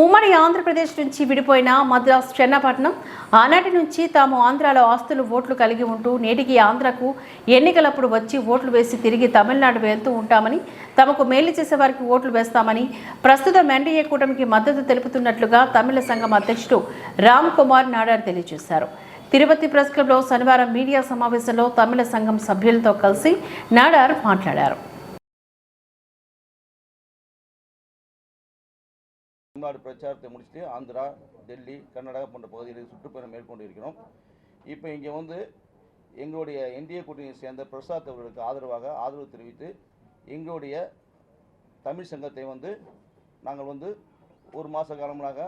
ఉమ్మడి ఆంధ్రప్రదేశ్ నుంచి విడిపోయిన మద్రాస్ చెన్నపట్నం ఆనాటి నుంచి తాము ఆంధ్రాలో ఆస్తులు ఓట్లు కలిగి ఉంటూ నేటికి ఆంధ్రకు ఎన్నికలప్పుడు వచ్చి ఓట్లు వేసి తిరిగి తమిళనాడు వెళ్తూ ఉంటామని తమకు మేలు చేసే వారికి ఓట్లు వేస్తామని ప్రస్తుతం ఎన్డీఏ కూటమికి మద్దతు తెలుపుతున్నట్లుగా తమిళ సంఘం అధ్యక్షుడు రామ్ కుమార్ నాడార్ తెలియజేశారు. తిరుపతి ప్రెస్ క్లబ్లో శనివారం మీడియా సమావేశంలో తమిళ సంఘం సభ్యులతో కలిసి నాడార్ మాట్లాడారు. தமிழ்நாடு பிரச்சாரத்தை முடிச்சுட்டு ஆந்திரா டெல்லி கர்நாடகா போன்ற பகுதிகளுக்கு சுற்றுப்பயணம் மேற்கொண்டு இருக்கிறோம் இப்போ இங்கே வந்து எங்களுடைய என்டிஏ கூட்டணியை சேர்ந்த பிரசாத் அவர்களுக்கு ஆதரவாக ஆதரவு தெரிவித்து எங்களுடைய தமிழ் சங்கத்தை வந்து நாங்கள் வந்து ஒரு மாத காலமாக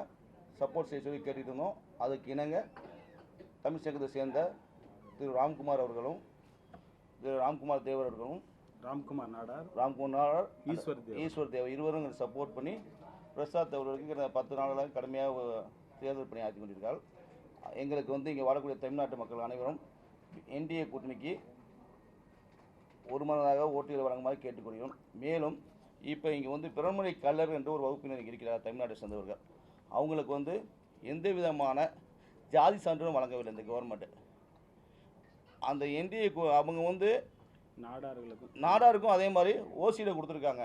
சப்போர்ட் செய்ய சொல்லி கேட்டுட்டு இருந்தோம். அதுக்கு இணங்க தமிழ் சங்கத்தை சேர்ந்த திரு ராம்குமார் அவர்களும் திரு ராம்குமார் தேவர் அவர்களும் ராம்குமார் நாடார் ராம்குமார் ஈஸ்வர் தேவ் ஈஸ்வர் தேவ் இருவரும் சப்போர்ட் பண்ணி பிரசாத் அவர்களுக்கு பத்து நாளாக கடுமையாக தேர்தல் பணி ஆற்றி கொண்டிருக்கார் எங்களுக்கு வந்து இங்கே வாழக்கூடிய தமிழ்நாட்டு மக்கள் அனைவரும் என்டிஏ கூட்டணிக்கு ஒருமனதாக ஓட்டுகள் வழங்குமாறு கேட்டுக்கொள்கிறோம். மேலும் இப்போ இங்கே வந்து பிறமொழி கல்லர் என்ற ஒரு வகுப்பினர் இருக்கிறார் தமிழ்நாட்டை சேர்ந்தவர்கள். அவங்களுக்கு வந்து எந்த விதமான ஜாதி சான்றிதழும் வழங்கவில்லை இந்த கவர்மெண்ட்டு அந்த என்டிஏ அவங்க வந்து நாடார்களுக்கும். நாடாருக்கும் அதே மாதிரி ஓசியில் கொடுத்துருக்காங்க.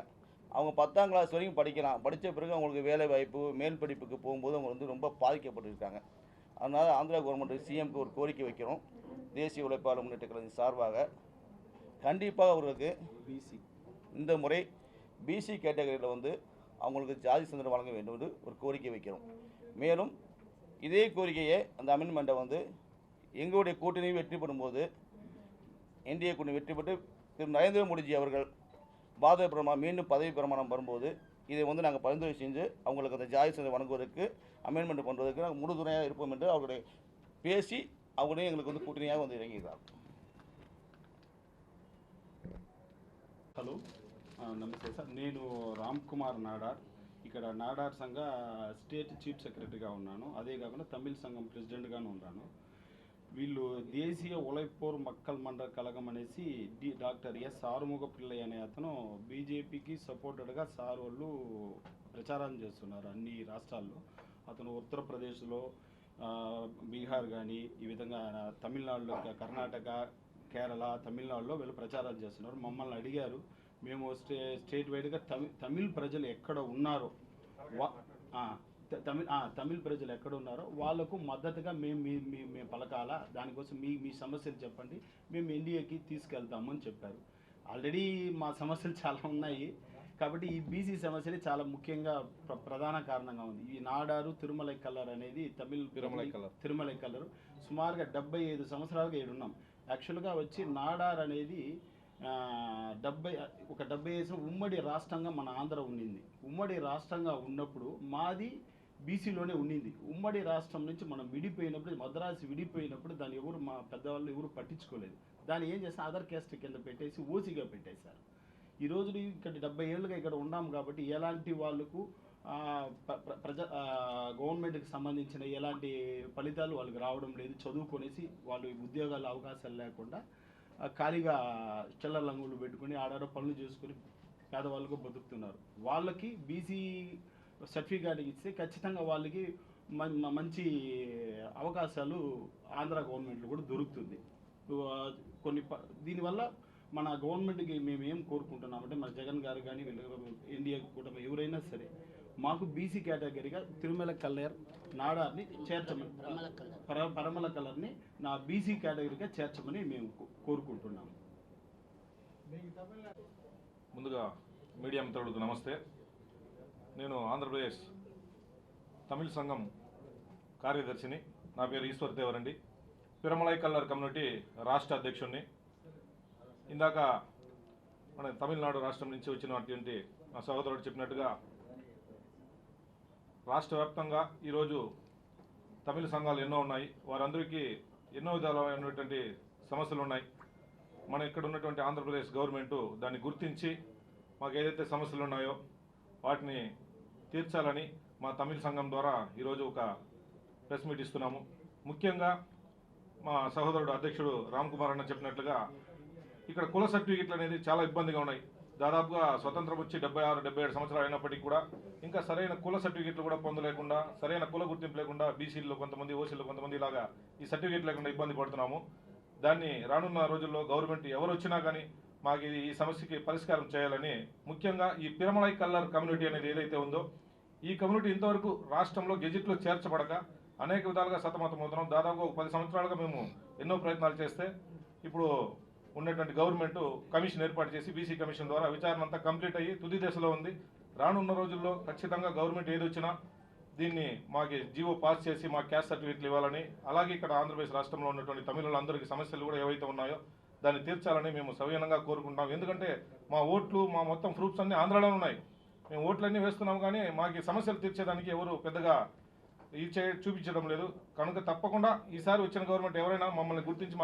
அவங்க பத்தாம் கிளாஸ் வரைக்கும் படிக்கலாம். படித்த பிறகு அவங்களுக்கு வேலை வாய்ப்பு மேல் படிப்புக்கு போகும்போது அவங்க வந்து ரொம்ப பாதிக்கப்பட்டிருக்காங்க. அதனால் ஆந்திரா கவர்மெண்ட் சிஎம்க்கு ஒரு கோரிக்கை வைக்கிறோம். தேசிய உழைப்பாளர் முன்னேற்ற கழகத்தின் சார்பாக. கண்டிப்பாக அவர்களுக்கு பிசி இந்த முறை பிசி கேட்டகரியில் வந்து அவங்களுக்கு ஜாதி சுதந்திரம் வழங்க வேண்டும் என்று ஒரு கோரிக்கை வைக்கிறோம். மேலும் இதே கோரிக்கையை அந்த அமெண்ட்மெண்ட்டை வந்து எங்களுடைய கூட்டணி வெற்றி பெறும்போது என்டிஏ கூட்டணி வெற்றி பெற்று திரு நரேந்திர மோடிஜி அவர்கள் பாரத பிரமாணம் மீண்டும் பதவி பிரமாணம் வரும்போது இதை வந்து நாங்கள் பரிந்துரை செஞ்சு அவங்களுக்கு அந்த ஜாதி சுதந்திரம் வழங்குவதற்கு அமெண்ட்மெண்ட் பண்ணுவதற்கு நாங்கள் முழுதுணையாக இருப்போம் என்று அவர்களை பேசி அவங்களையும் எங்களுக்கு வந்து கூட்டணியாக வந்து இறங்கியிருக்காங்க హలో ఆ, నమస్తే సార్ నేను రామ్ కుమార్ నాడార్ ఇక్కడ నాడార్ సంఘ స్టేట్ చీఫ్ సెక్రటరీగా ఉన్నాను అదే కాకుండా తమిళ సంఘం ప్రెసిడెంట్గాను ఉన్నాను వీళ్ళు దేశీయ ఉలైపూర్ మక్కల్ మండల కలగం అనేసి D doctor S Arumukha Pillaiah అనే అతను బీజేపీకి సపోర్టెడ్గా సార్ వాళ్ళు ప్రచారం చేస్తున్నారు అన్ని రాష్ట్రాల్లో. అతను ఉత్తరప్రదేశ్లో బీహార్ కానీ ఈ విధంగా తమిళనాడులో కర్ణాటక కేరళ తమిళనాడులో వీళ్ళు ప్రచారాలు చేస్తున్నారు. మమ్మల్ని అడిగారు మేము స్టే స్టేట్ వైడ్గా తమిళ తమిళ్ ప్రజలు ఎక్కడ ఉన్నారో. వా- తమిళ్ తమిళ్ ప్రజలు ఎక్కడ ఉన్నారో వాళ్ళకు మద్దతుగా మేము మీ మీ మేము పలకాల? దానికోసం మీ మీ సమస్యలు చెప్పండి. మేము ఎన్డీఏకి తీసుకెళ్తాము అని చెప్పారు. ఆల్రెడీ మా సమస్యలు చాలా ఉన్నాయి. కాబట్టి ఈ బీసీ సమస్యలు చాలా ముఖ్యంగా ప్ర- ప్రధాన కారణంగా ఉంది. ఈ నాడారు తిరుమలై కల్లర్ అనేది తమిళ్ తిరుమలై కల్లర్. తిరుమలై కల్లర్ సుమారుగా డెబ్బై ఐదు సంవత్సరాలుగా ఉన్నాం. యాక్చువల్గా వచ్చి నాడార్ అనేది డెబ్బై ఒక డెబ్బై ఐదు సంవత్సరం ఉమ్మడి రాష్ట్రంగా మన ఆంధ్ర ఉండింది. ఉమ్మడి రాష్ట్రంగా ఉన్నప్పుడు మాది బీసీలోనే ఉండింది. ఉమ్మడి రాష్ట్రం నుంచి మనం విడిపోయినప్పుడు మద్రాసు విడిపోయినప్పుడు దాన్ని ఎవరు మా పెద్దవాళ్ళు ఎవరు పట్టించుకోలేదు. దాన్ని ఏం చేస్తే అదర్ క్యాస్ట్ కింద పెట్టేసి ఓసీగా పెట్టేశారు. ఈ రోజు ఇక్కడ డెబ్బై ఏళ్ళుగా ఇక్కడ ఉన్నాం కాబట్టి ఎలాంటి వాళ్ళకు ప్ర- ప్ర- ప్రజ గవర్నమెంట్కి సంబంధించిన ఎలాంటి ఫలితాలు వాళ్ళకి రావడం లేదు. చదువుకొనేసి వాళ్ళు ఉద్యోగాల అవకాశాలు లేకుండా ఖాళీగా చిల్లర లంగులు పెట్టుకొని ఆడాడో పనులు చేసుకొని పేదవాళ్ళకు బతుకుతున్నారు. వాళ్ళకి బీసీ సర్టిఫికేట్ ఇస్తే ఖచ్చితంగా వాళ్ళకి మంచి అవకాశాలు ఆంధ్ర గవర్నమెంట్లో కూడా దొరుకుతుంది. కొన్ని ప- దీనివల్ల మన గవర్నమెంట్కి మేము ఏం కోరుకుంటున్నామంటే మన జగన్ గారు కానీ వీళ్ళు ఇండియా కూడా ఎవరైనా సరే మాకు బీసీ కేటగిరీగా తిరుమల కల్లర్ నాడార్ని చేర్చమని పర పరమల కలర్ని నా బీసీ కేటగిరీగా చేర్చమని మేము కోరుకుంటున్నాము. ముందుగా మీడియా మిత్రులకు నమస్తే. నేను ఆంధ్రప్రదేశ్ తమిళ సంఘం కార్యదర్శిని. నా పేరు ఈశ్వర్ దేవరండి. పిరమలై కల్లర్ కమ్యూనిటీ రాష్ట్ర అధ్యక్షుడిని ఇందాక మన తమిళనాడు రాష్ట్రం నుంచి వచ్చినటువంటి మా సహోదరుడు చెప్పినట్టుగా రాష్ట్ర వ్యాప్తంగా ఈరోజు తమిళ సంఘాలు ఎన్నో ఉన్నాయి. వారందరికీ ఎన్నో విధాలైనటువంటి సమస్యలు ఉన్నాయి. మన ఇక్కడ ఉన్నటువంటి ఆంధ్రప్రదేశ్ గవర్నమెంట్ దాన్ని గుర్తించి మాకు ఏదైతే సమస్యలు ఉన్నాయో వాటిని తీర్చాలని మా తమిళ సంఘం ద్వారా ఈరోజు ఒక ప్రెస్ మీట్ ఇస్తున్నాము. ముఖ్యంగా మా సహోదరుడు అధ్యక్షుడు రామ్ కుమార్ అన్న చెప్పినట్లుగా ఇక్కడ కుల సర్టిఫికెట్లు అనేది చాలా ఇబ్బందిగా ఉన్నాయి. దాదాపుగా స్వతంత్రం వచ్చి డెబ్బై ఆరు డెబ్బై ఏడు సంవత్సరాలు అయినప్పటికీ కూడా ఇంకా సరైన కుల సర్టిఫికెట్లు కూడా పొందలేకుండా సరైన కుల గుర్తింపు లేకుండా బీసీల్లో కొంతమంది ఓసీల్లో కొంతమంది ఇలాగా ఈ సర్టిఫికెట్ లేకుండా ఇబ్బంది పడుతున్నాము. దాన్ని రానున్న రోజుల్లో గవర్నమెంట్ ఎవరు వచ్చినా కానీ మాకు ఇది ఈ సమస్యకి పరిష్కారం చేయాలని ముఖ్యంగా ఈ పిరమలై కల్లర్ కమ్యూనిటీ అనేది ఏదైతే ఉందో ఈ కమ్యూనిటీ ఇంతవరకు రాష్ట్రంలో గెజిట్లో చేర్చబడక అనేక విధాలుగా సతమతం అవుతున్నాం. దాదాపు ఒక పది సంవత్సరాలుగా మేము ఎన్నో ప్రయత్నాలు చేస్తే ఇప్పుడు ఉన్నటువంటి గవర్నమెంట్ కమిషన్ ఏర్పాటు చేసి బీసీ కమిషన్ ద్వారా విచారణ అంతా కంప్లీట్ అయ్యి తుది దశలో ఉంది. రానున్న రోజుల్లో ఖచ్చితంగా గవర్నమెంట్ ఏది వచ్చినా దీన్ని మాకు జీవో పాస్ చేసి మా క్యాస్ట్ సర్టిఫికెట్లు ఇవ్వాలని అలాగే ఇక్కడ ఆంధ్రప్రదేశ్ రాష్ట్రంలో ఉన్నటువంటి తమిళులందరికీ సమస్యలు కూడా ఏవైతే ఉన్నాయో దాన్ని తీర్చాలని మేము సవినయంగా కోరుకుంటాం ఎందుకంటే మా ఓట్లు మా మొత్తం ప్రూఫ్స్ అన్నీ ఆంధ్రాలో ఉన్నాయి. మేము ఓట్లన్నీ వేస్తున్నాం కానీ మాకు సమస్యలు తీర్చేదానికి ఎవరు పెద్దగా ఇచ్చే చే చూపించడం లేదు. కనుక తప్పకుండా ఈసారి వచ్చిన గవర్నమెంట్ ఎవరైనా మమ్మల్ని గుర్తించి